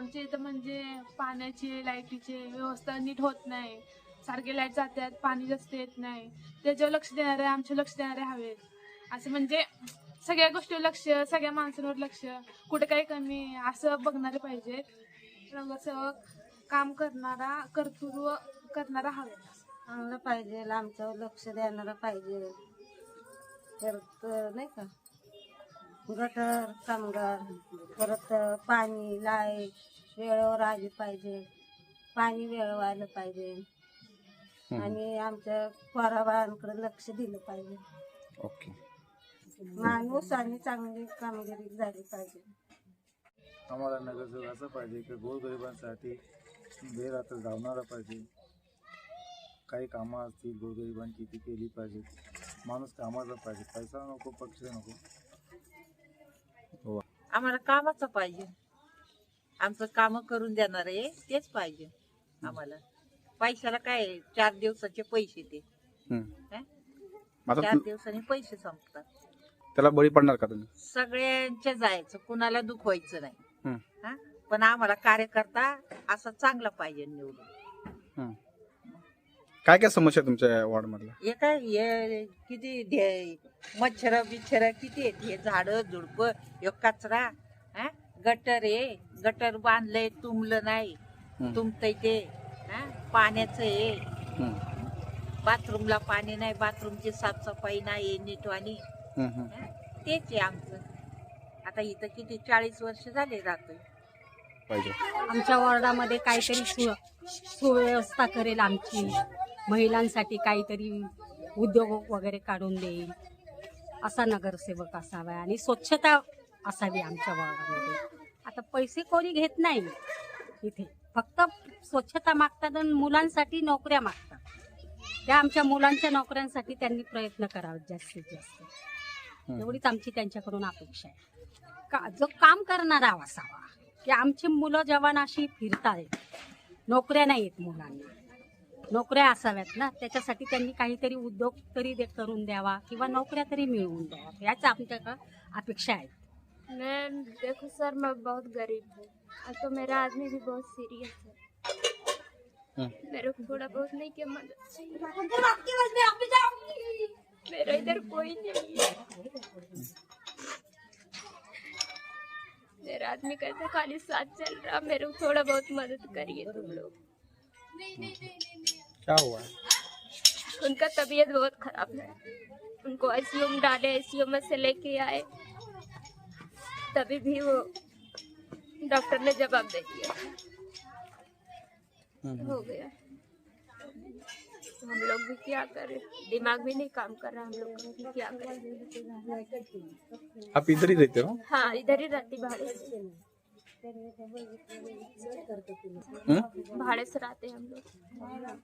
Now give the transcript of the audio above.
आमच्या इथं म्हणजे पाण्याची लाईटीची व्यवस्था नीट होत नाही. सारखे लाइट जातात पाणी जास्त येत नाही. त्याच्यावर लक्ष देणारे आमचे लक्ष देणारे हवेत. असं म्हणजे सगळ्या गोष्टीवर लक्ष सगळ्या माणसांवर लक्ष कुठे काही कमी असं बघणारे पाहिजेत रंगसेवक काम करणारा कर्तृत्व करणारा हवे चांगलं पाहिजे आमच्यावर लक्ष देणारं पाहिजे. तर नाही का? गटर कामगार परत पाणी लाइट वेळेवर आली पाहिजे. पाणी वेळेवर आलं पाहिजे आणि आमच्या पोराबाळांकडे लक्ष दिलं पाहिजे. ओके. माणूस आणि चांगली कामगिरी झाली पाहिजे. आम्हाला नगरसेवक असं पाहिजे की गोरगरिबांसाठी बेरात्र धावणारा पाहिजे. काही कामं असतील गोरगरिबांची ती केली पाहिजेत. माणूस कामाचा पाहिजे. पैसा नको पक्ष नको. आम्हाला कामाचं पाहिजे आमचं काम करून देणार आहे तेच पाहिजे आम्हाला पैशाला काय आहे? चार दिवसाचे पैसे ते हम्म. हं? आता चार तु- दिवसांनी पैसे संपतात त्याला बळी पडणार का तुम्ही सगळ्यांच्या जायचं कुणाला दुखवायचं नाही. हं? पण आम्हाला कार्यकर्ता असा चांगला पाहिजे निवडून. काय काय समस्या तुमच्या वॉर्ड मधल्या हे काय हे किती ढे- मच्छर बिच्छर किती आहेत हे झाड झुडप हे कचरा हं? गटर आहे गटर बांधलंय तुंबलं नाही हम्म. तुंबतय ते हं? पाण्याचं आहे. बाथरूमला पाणी नाही बाथरूमची साफसफाई नाही नीटवाणी. हं? तेच आहे आमचं आता इथं किती चाळीस वर्ष झाले राहतोय पाहिजे आमच्या वॉर्डामध्ये काहीतरी सु सुव्यवस्था करेल आमची महिलांसाठी काहीतरी उद्योग वगैरे काढून देईल. असा नगरसेवक असावा आणि स्वच्छता असावी आमच्या वॉर्डामध्ये. आता पैसे कोणी घेत नाही इथे. फक्त स्वच्छता मागतात आणि मुलांसाठी नोकऱ्या मागतात. त्या आमच्या मुलांच्या नोकऱ्यांसाठी त्यांनी प्रयत्न करावे जास्तीत जास्त. एवढीच आमची त्यांच्याकडून अपेक्षा आहे. का जो काम करणारा असावा. की आमची मुलं जवान अशी फिरतायत. नोकऱ्या नाही आहेत मुलांना. नोकऱ्या असाव्यात ना त्याच्यासाठी त्यांनी काहीतरी उद्योग तरी दे करून द्यावा किंवा नोकऱ्या तरी मिळवून द्यावा याच आमच्याकडं अपेक्षा आहेत. मैं देखो सर मैं बहुत गरीब हूँ. और तो मेरा आदमी भी बहुत सीरियस है. मेरे को थोड़ा बहुत नहीं किया मदद चाहिए. मेरा इधर कोई नहीं है. मेरा आदमी कहता खाली साथ चल रहा मेरे को थोड़ा बहुत मदद करिए तुम लोग. क्या हुआ? उनका तबीयत बहुत खराब है। उनको आईसीयू में डाले आईसीयू में से लेके आए। तभी भी वो डॉक्टर ने जवाब दे दिया। हो गया। हम लोग भी क्या करें? दिमाग भी नहीं काम कर रहा हम लोग भी क्या करें? आप इधर ही रहते हो? हाँ इधर ही रहती भाड़े से। हम्म? भाड़े से रहते हम लोग।